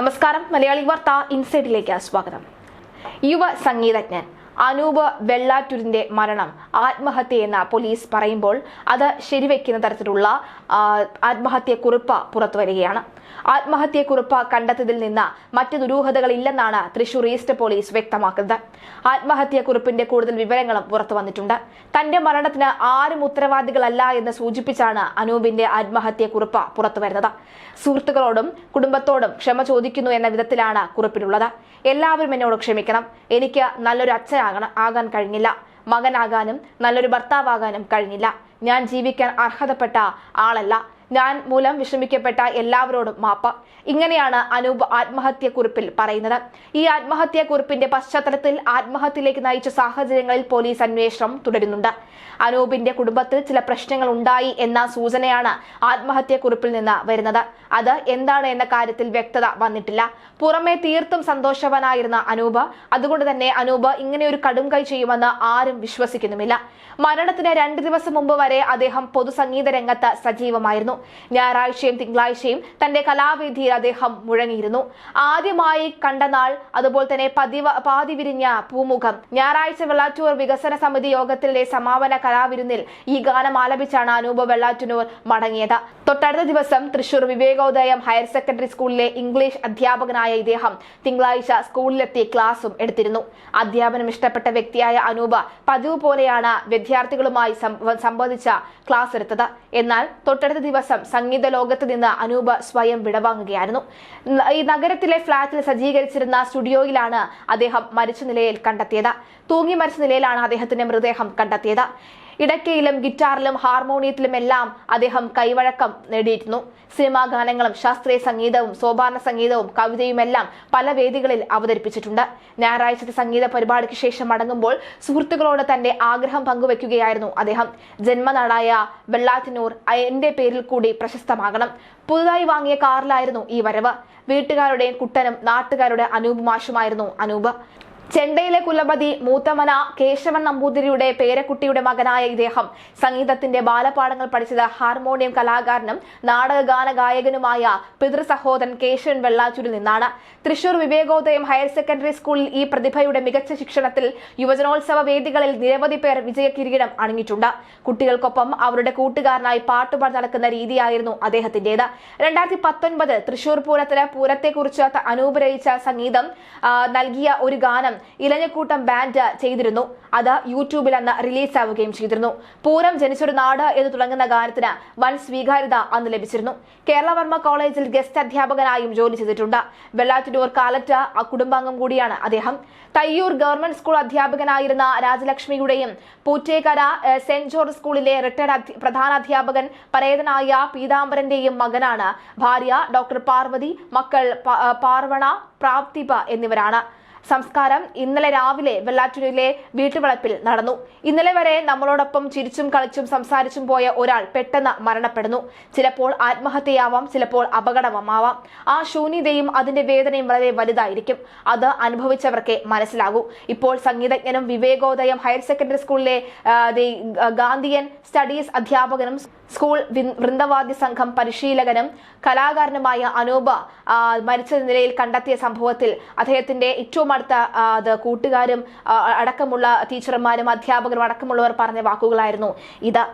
നമസ്കാരം. മലയാളി വാർത്ത ഇൻസൈഡിലേക്ക് സ്വാഗതം. യുവ സംഗീതജ്ഞൻ അനൂപ് വെള്ളാറ്റൂരിന്റെ മരണം ആത്മഹത്യയെന്ന് പോലീസ് പറയുമ്പോൾ അത് ശരിവെക്കുന്ന തരത്തിലുള്ള ആത്മഹത്യ കുറിപ്പ് പുറത്തുവരികയാണ്. ആത്മഹത്യക്കുറിപ്പ് കണ്ടെത്തിയതിൽ നിന്ന് മറ്റ് ദുരൂഹതകളില്ലെന്നാണ് തൃശൂർ ഈസ്റ്റ് പോലീസ് വ്യക്തമാക്കുന്നത്. ആത്മഹത്യക്കുറിപ്പിന്റെ കൂടുതൽ വിവരങ്ങളും പുറത്തു വന്നിട്ടുണ്ട്. തന്റെ മരണത്തിന് ആരും ഉത്തരവാദികളല്ല എന്ന് സൂചിപ്പിച്ചാണ് അനൂപിന്റെ ആത്മഹത്യക്കുറിപ്പ് പുറത്തുവരുന്നത് സുഹൃത്തുക്കളോടും കുടുംബത്തോടും ക്ഷമ ചോദിക്കുന്നു എന്ന വിധത്തിലാണ് കുറിപ്പിലുള്ളത്. എല്ലാവരും എന്നോട് ക്ഷമിക്കണം. എനിക്ക് നല്ലൊരു അച്ഛനാകണം ആകാൻ കഴിഞ്ഞില്ല. മകനാകാനും നല്ലൊരു ഭർത്താവാകാനും കഴിഞ്ഞില്ല. ഞാൻ ജീവിക്കാൻ അർഹതപ്പെട്ട ആളല്ല. ഞാൻ മൂലം വിഷമിക്കപ്പെട്ട എല്ലാവരോടും മാപ്പ്. ഇങ്ങനെയാണ് അനൂപ് ആത്മഹത്യക്കുറിപ്പിൽ പറയുന്നത്. ഈ ആത്മഹത്യക്കുറിപ്പിന്റെ പശ്ചാത്തലത്തിൽ ആത്മഹത്യയിലേക്ക് നയിച്ച സാഹചര്യങ്ങളിൽ പോലീസ് അന്വേഷണം തുടരുന്നുണ്ട്. അനൂപിന്റെ കുടുംബത്തിൽ ചില പ്രശ്നങ്ങൾ ഉണ്ടായി എന്ന സൂചനയാണ് ആത്മഹത്യക്കുറിപ്പിൽ നിന്ന് വരുന്നത്. അത് എന്താണ് എന്ന കാര്യത്തിൽ വ്യക്തത വന്നിട്ടില്ല. പുറമെ തീർത്തും സന്തോഷവാനായിരുന്ന അനൂപ് അതുകൊണ്ട് തന്നെ അനൂപ് ഇങ്ങനെ ഒരു കടും കൈ ചെയ്യുമെന്ന് ആരും വിശ്വസിക്കുന്നുമില്ല. മരണത്തിന് രണ്ട് ദിവസം മുമ്പ് വരെ അദ്ദേഹം പൊതുസംഗീത രംഗത്ത് സജീവമായിരുന്നു. ഞായറാഴ്ചയും തിങ്കളാഴ്ചയും തന്റെ കലാവേദിയിൽ അദ്ദേഹം മുഴങ്ങിയിരുന്നു. ആദ്യമായി കണ്ട നാൾ അതുപോലെ തന്നെ പതിവ പാതി വിരിഞ്ഞ പൂമുഖം. ഞായറാഴ്ച വെള്ളാറ്റൂർ വികസന സമിതി യോഗത്തിലെ സമാപന കലാവിരുന്നിൽ ഈ ഗാനം ആലപിച്ചാണ് അനൂപ് വെള്ളാറ്റൂർ മടങ്ങിയത്. തൊട്ടടുത്ത ദിവസം തൃശൂർ വിവേകോദയം ഹയർ സെക്കൻഡറി സ്കൂളിലെ ഇംഗ്ലീഷ് അധ്യാപകനായ ഇദ്ദേഹം തിങ്കളാഴ്ച സ്കൂളിലെത്തി ക്ലാസും എടുത്തിരുന്നു. അധ്യാപനം ഇഷ്ടപ്പെട്ട വ്യക്തിയായ അനൂപ പതിവ് പോലെയാണ് വിദ്യാർത്ഥികളുമായി സംബോധിച്ച ക്ലാസ് എടുത്തത്. എന്നാൽ തൊട്ടടുത്ത ദിവസം സംഗീത ലോകത്ത് നിന്ന് അനൂപ് സ്വയം വിടവാങ്ങുകയായിരുന്നു. ഈ നഗരത്തിലെ ഫ്ളാറ്റിൽ സജ്ജീകരിച്ചിരുന്ന സ്റ്റുഡിയോയിലാണ് അദ്ദേഹം മരിച്ച നിലയിൽ കണ്ടെത്തിയത്. തൂങ്ങി മരിച്ച നിലയിലാണ് അദ്ദേഹത്തിന്റെ മൃതദേഹം കണ്ടെത്തിയത്. ഇടയ്ക്കയിലും ഗിറ്റാറിലും ഹാർമോണിയത്തിലും എല്ലാം അദ്ദേഹം കൈവഴക്കം നേടിയിരുന്നു. സിനിമാ ഗാനങ്ങളും ശാസ്ത്രീയ സംഗീതവും സോപാന സംഗീതവും കവിതയുമെല്ലാം പല വേദികളിൽ അവതരിപ്പിച്ചിട്ടുണ്ട്. ഞായറാഴ്ചത്തെ സംഗീത പരിപാടിക്ക് ശേഷം മടങ്ങുമ്പോൾ സുഹൃത്തുക്കളോട് തന്റെ ആഗ്രഹം പങ്കുവെക്കുകയായിരുന്നു അദ്ദേഹം. ജന്മനാടായ വെള്ളാറ്റിനൂർ എന്റെ പേരിൽ കൂടി പ്രശസ്തമാകണം. പുതുതായി വാങ്ങിയ കാറിലായിരുന്നു ഈ വരവ്. വീട്ടുകാരുടെ കുട്ടനും നാട്ടുകാരുടെ അനൂപ് മാഷുമായിരുന്നു അനൂപ്. ചെണ്ടയിലെ കുലപതി മൂത്തമന കേശവൻ നമ്പൂതിരിയുടെ പേരക്കുട്ടിയുടെ മകനായ ഇദ്ദേഹം സംഗീതത്തിന്റെ ബാലപാഠങ്ങൾ പഠിച്ചത് ഹാർമോണിയം കലാകാരനും നാടകഗാന ഗായകനുമായ പിതൃസഹോദരൻ കേശവൻ വെള്ളാച്ചൂരിൽ നിന്നാണ്. തൃശൂർ വിവേകോദയം ഹയർ സെക്കൻഡറി സ്കൂളിൽ ഈ പ്രതിഭയുടെ മികച്ച ശിക്ഷണത്തിൽ യുവജനോത്സവ വേദികളിൽ നിരവധി പേർ വിജയ കിരീടം അണിഞ്ഞിട്ടുണ്ട്. കുട്ടികൾക്കൊപ്പം അവരുടെ കൂട്ടുകാരനായി പാട്ടുപാടി നടക്കുന്ന രീതിയായിരുന്നു അദ്ദേഹത്തിന്റേത് രണ്ടായിരത്തി പത്തൊൻപത് തൃശൂർ പൂരത്തിന് പൂരത്തെക്കുറിച്ച് അനൂപരയിച്ച സംഗീതം നൽകിയ ഒരു ഗാനം ഇലഞ്ഞക്കൂട്ടം ബാൻഡ് ചെയ്തിരുന്നു. അത് യൂട്യൂബിൽ അന്ന് റിലീസ് ആവുകയും ചെയ്തിരുന്നു. പൂരം ജനിച്ചൊരു നാട് എന്ന് തുടങ്ങുന്ന ഗാനത്തിന് വൻ സ്വീകാര്യത അന്ന് ലഭിച്ചിരുന്നു. കേരളവർമ്മ കോളേജിൽ ഗസ്റ്റ് അധ്യാപകനായും ജോലി ചെയ്തിട്ടുണ്ട്. വെള്ളാറ്റിനൂർ കാലറ്റ് ആ കുടുംബാംഗം കൂടിയാണ് അദ്ദേഹം. തയ്യൂർ ഗവൺമെന്റ് സ്കൂൾ അധ്യാപകനായിരുന്ന രാജലക്ഷ്മിയുടെയും പൂറ്റേക്കര സെന്റ് ജോർജ് സ്കൂളിലെ റിട്ടയർഡ് അധ്യ- പ്രധാന അധ്യാപകൻ പരേതനായ പീതാംബരന്റെയും മകനാണ്. ഭാര്യ ഡോക്ടർ പാർവതി മക്കൾ പാർവണ പ്രാപ്തിപ എന്നിവരാണ്. സംസ്കാരം ഇന്നലെ രാവിലെ വെള്ളാറ്റൂരിലെ വീട്ടുവളപ്പിൽ നടന്നു. ഇന്നലെ വരെ നമ്മളോടൊപ്പം ചിരിച്ചും കളിച്ചും സംസാരിച്ചും പോയ ഒരാൾ പെട്ടെന്ന് മരണപ്പെടുന്നു. ചിലപ്പോൾ ആത്മഹത്യയാവാം ചിലപ്പോൾ അപകടമാവാം. ആ ശൂന്യതയും അതിന്റെ വേദനയും വളരെ വലുതായിരിക്കും. അത് അനുഭവിച്ചവർക്കേ മനസ്സിലാകൂ. ഇപ്പോൾ സംഗീതജ്ഞനും വിവേകോദയം ഹയർ സെക്കൻഡറി സ്കൂളിലെ ഗാന്ധിയൻ സ്റ്റഡീസ് അധ്യാപകനും സ്കൂൾ വൃന്ദവാദ്യ സംഘം പരിശീലകനും കലാകാരനുമായ അനൂപ മരിച്ച നിലയിൽ കണ്ടെത്തിയ സംഭവത്തിൽ അദ്ദേഹത്തിന്റെ ഏറ്റവും അടുത്ത അത് കൂട്ടുകാരും അടക്കമുള്ള ടീച്ചർമാരും അധ്യാപകരും അടക്കമുള്ളവർ പറഞ്ഞ വാക്കുകളായിരുന്നു ഇത്.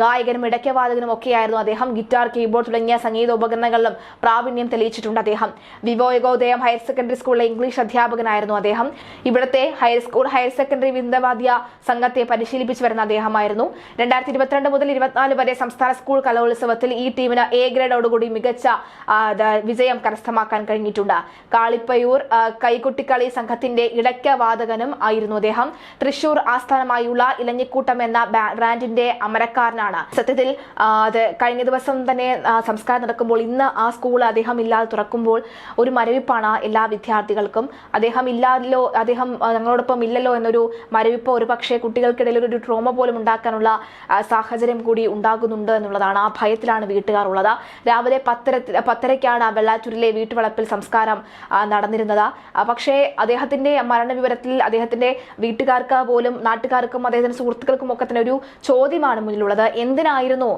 ഗായകനും ഇടയ്ക്കവാദകനും ഒക്കെയായിരുന്നു അദ്ദേഹം. ഗിറ്റാർ കീബോർഡ് തുടങ്ങിയ സംഗീത ഉപകരണങ്ങളിലും പ്രാവീണ്യം തെളിയിച്ചിട്ടുണ്ട് അദ്ദേഹം. വിവോയകോദയം ഹയർ സെക്കൻഡറി സ്കൂളിലെ ഇംഗ്ലീഷ് അധ്യാപകനായിരുന്നു അദ്ദേഹം. ഇവിടുത്തെ ഹയർ സ്കൂൾ ഹയർ സെക്കൻഡറി വിന്ദവാദ്യ സംഘത്തെ പരിശീലിപ്പിച്ചു വരുന്ന അദ്ദേഹമായിരുന്നു. രണ്ടായിരത്തി ഇരുപത്തിരണ്ട് മുതൽ ഇരുപത്തിനാല് വരെ സംസ്ഥാന സ്കൂൾ കലോത്സവത്തിൽ ഈ ടീമിന് എ ഗ്രേഡോടുകൂടി മികച്ച വിജയം കരസ്ഥമാക്കാൻ കഴിഞ്ഞിട്ടുണ്ട്. കാളിപ്പയൂർ കൈകുട്ടിക്കളി സംഘത്തിന്റെ ഇടയ്ക്ക വാദകനും ആയിരുന്നു അദ്ദേഹം. തൃശൂർ ആസ്ഥാനമായുള്ള ഇലഞ്ഞിക്കൂട്ടം എന്ന ബ്രാൻഡിന്റെ അമരക്കാരനാണ് സത്യത്തിൽ ആ, അത് കഴിഞ്ഞ ദിവസം തന്നെ സംസ്കാരം നടക്കുമ്പോൾ ഇന്ന് ആ സ്കൂൾ അദ്ദേഹം ഇല്ലാതെ തുറക്കുമ്പോൾ ഒരു മരവിപ്പാണ് എല്ലാ വിദ്യാർത്ഥികൾക്കും. അദ്ദേഹം ഇല്ലാതല്ലോ അദ്ദേഹം ഞങ്ങളോടൊപ്പം ഇല്ലല്ലോ എന്നൊരു മരവിപ്പ് ഒരു പക്ഷേ കുട്ടികൾക്കിടയിൽ ഒരു ട്രോമ പോലും ഉണ്ടാക്കാനുള്ള സാഹചര്യം കൂടി ഉണ്ടാകുന്നുണ്ട് എന്നുള്ളതാണ്. ആ ഭയത്തിലാണ് വീട്ടുകാർ ഉള്ളത്. രാവിലെ പത്തര പത്തരയ്ക്കാണ് വെള്ളാറ്റൂരിലെ വീട്ടുവളപ്പിൽ സംസ്കാരം നടന്നിരുന്നത്. പക്ഷേ അദ്ദേഹത്തിന്റെ മരണവിവരത്തിൽ അദ്ദേഹത്തിന്റെ വീട്ടുകാർക്ക് പോലും നാട്ടുകാർക്കും അദ്ദേഹത്തിന്റെ സുഹൃത്തുക്കൾക്കും ഒക്കെ തന്നെ ഒരു ചോദ്യമാണ് മുന്നിലുള്ളത്. എന്തിനായിരുന്നു?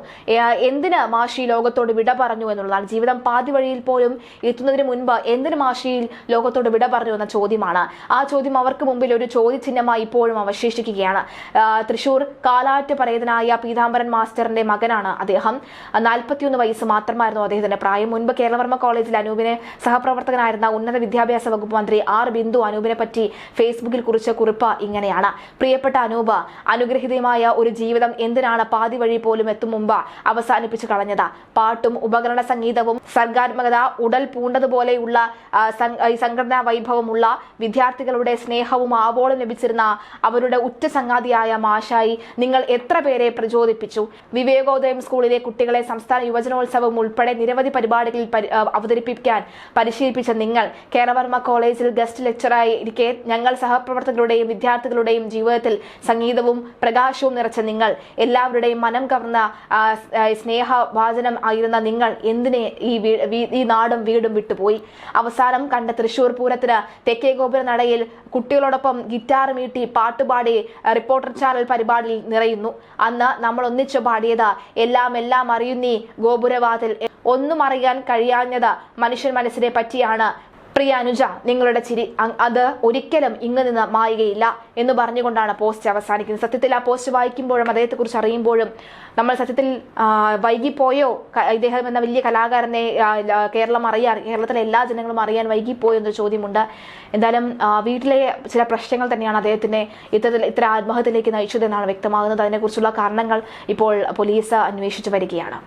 എന്തിന് മാഷി ലോകത്തോട് വിട പറഞ്ഞു എന്നുള്ളതാണ്. ജീവിതം പാതി വഴിയിൽ പോലും എത്തുന്നതിന് മുൻപ് എന്തിന് മാഷി ലോകത്തോട് വിട പറഞ്ഞു എന്ന ചോദ്യമാണ്. ആ ചോദ്യം അവർക്ക് മുമ്പിൽ ഒരു ചോദ്യചിഹ്നമായി ഇപ്പോഴും അവശേഷിക്കുകയാണ്. തൃശൂർ കാലാറ്റ് പറയതനായ പീതാംബരൻ മാസ്റ്ററിന്റെ മകനാണ് അദ്ദേഹം. നാൽപ്പത്തിയൊന്ന് വയസ്സ് മാത്രമായിരുന്നു അദ്ദേഹത്തിന്റെ പ്രായം. മുൻപ് കേരളവർമ്മ കോളേജിൽ അനൂപിനെ സഹപ്രവർത്തകനായിരുന്ന ഉന്നത വിദ്യാഭ്യാസ വകുപ്പ് മന്ത്രി ആർ ബിന്ദു അനൂപിനെ പറ്റി ഫേസ്ബുക്കിൽ കുറിച്ച കുറിപ്പ് ഇങ്ങനെയാണ്. പ്രിയപ്പെട്ട അനൂപ് അനുഗ്രഹീതമായ ഒരു ജീവിതം എന്തിനാണ് പാതി വഴി പോലും എത്തും മുമ്പ് അവസാനിപ്പിച്ചു കളഞ്ഞത്. പാട്ടും ഉപകരണ സംഗീതവും സർഗാത്മകത ഉടൽ പൂണ്ടതുപോലെയുള്ള സംഘടനാ വൈഭവമുള്ള വിദ്യാർത്ഥികളുടെ സ്നേഹവും ആവോളം ലഭിച്ചിരുന്ന അവരുടെ ഉറ്റ സംഗാതിയായ മാഷായി നിങ്ങൾ എത്ര പേരെ പ്രചോദിപ്പിച്ചു? വിവേകോദയം സ്കൂളിലെ കുട്ടികളെ സംസ്ഥാന യുവജനോത്സവം ഉൾപ്പെടെ നിരവധി പരിപാടികളിൽ അവതരിപ്പിക്കാൻ പരിശീലിപ്പിച്ച നിങ്ങൾ കേരവർമ്മ കോളേജിൽ ഗസ്റ്റ് ലെക്ചറായി ഇരിക്കെ ഞങ്ങൾ സഹപ്രവർത്തകരുടെയും വിദ്യാർത്ഥികളുടെയും ജീവിതത്തിൽ സംഗീതവും പ്രകാശവും നിറച്ച നിങ്ങൾ എല്ലാവരുടെയും മനം കവർന്ന സ്നേഹഭാചനം ആയിരുന്ന നിങ്ങൾ എന്തിനെ ഈ ഈ നാടും വീടും വിട്ടുപോയി? അവസാനം കണ്ട തൃശൂർ പൂരത്തിന് തെക്കേ ഗോപുര നടയിൽ കുട്ടികളോടൊപ്പം ഗിറ്റാർ മീട്ടി പാട്ടുപാടി റിപ്പോർട്ടർ ചാനൽ പരിപാടിയിൽ നിറയുന്നു. അന്ന് നമ്മൾ ഒന്നിച്ചു പാടിയത് എല്ലാം എല്ലാം അറിയുന്നീ ഗോപുരവാതിൽ. ഒന്നും അറിയാൻ കഴിയാഞ്ഞത് മനുഷ്യൻ മനസ്സിനെ പറ്റിയാണ്. പ്രിയ അനുജ നിങ്ങളുടെ ചിരി അത് ഒരിക്കലും ഇങ്ങ് നിന്ന് മായുകയില്ല എന്ന് പറഞ്ഞുകൊണ്ടാണ് പോസ്റ്റ് അവസാനിക്കുന്നത്. സത്യത്തിൽ ആ പോസ്റ്റ് വായിക്കുമ്പോഴും അദ്ദേഹത്തെക്കുറിച്ച് അറിയുമ്പോഴും നമ്മൾ സത്യത്തിൽ വൈകിപ്പോയോ ഇദ്ദേഹം എന്ന വലിയ കലാകാരനെ കേരളം അറിയാൻ കേരളത്തിലെ എല്ലാ ജനങ്ങളും അറിയാൻ വൈകിപ്പോയോ എന്നൊരു ചോദ്യമുണ്ട്. എന്തായാലും വീട്ടിലെ ചില പ്രശ്നങ്ങൾ തന്നെയാണ് അദ്ദേഹത്തിനെ ഇത്തരത്തിൽ ഇത്ര ആത്മഹത്യയിലേക്ക് നയിച്ചതെന്നാണ് വ്യക്തമാകുന്നത്. അതിനെക്കുറിച്ചുള്ള കാരണങ്ങൾ ഇപ്പോൾ പോലീസ് അന്വേഷിച്ചു വരികയാണ്.